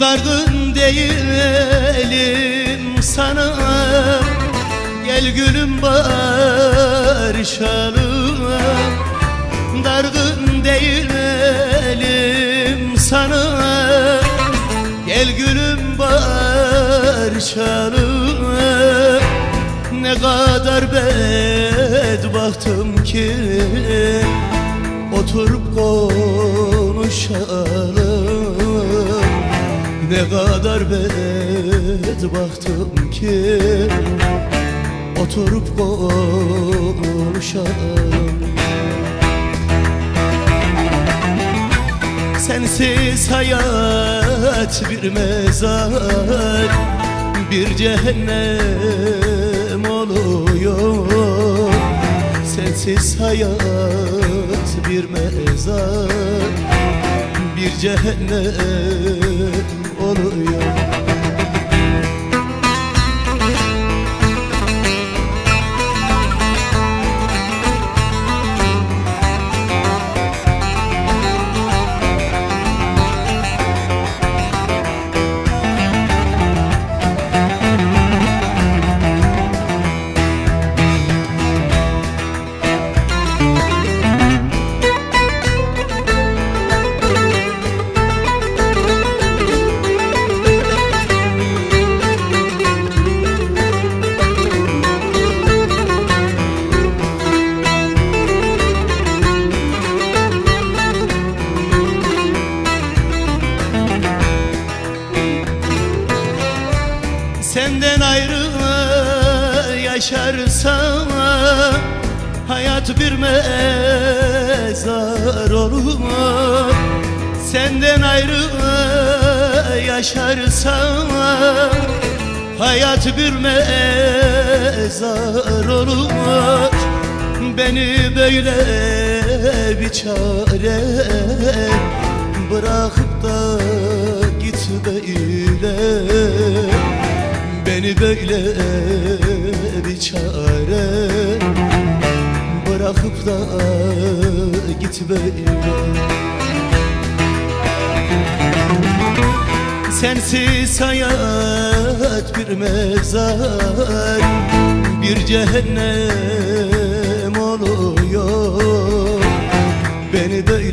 Dargın değilim sana. Gel gülüm barışalım. Dargın değilim sana. Gel gülüm barışalım. Ne kadar bedbahtım ki. Oturup konuşalım Ne kadar bedbahtım ki Oturup konuşalım. Sensiz hayat bir mezar Bir cehennem oluyor. Sensiz hayat bir mezar Bir cehennem oluyor Yaşarsam Hayat bir mezar olur? Senden ayrı yaşarsam Hayat bir mezar olur? Beni böyle bir çare Bırakıp da böyle bir çare Bırakıp da gitme Sensiz hayat bir mezar Bir cehennem oluyor. Beni böyle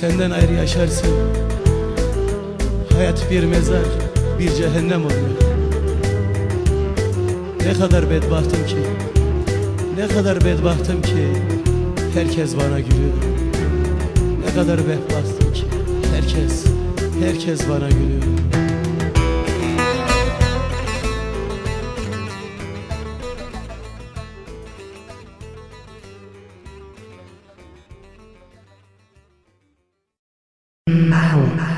Senden ayrı yaşarsın. Hayat bir mezar, bir cehennem oluyor. Ne kadar bedbahtım ki Ne kadar bedbahtım ki Herkes bana gülüyor. Ne kadar bedbahtım ki Herkes, herkes bana gülüyor Mal.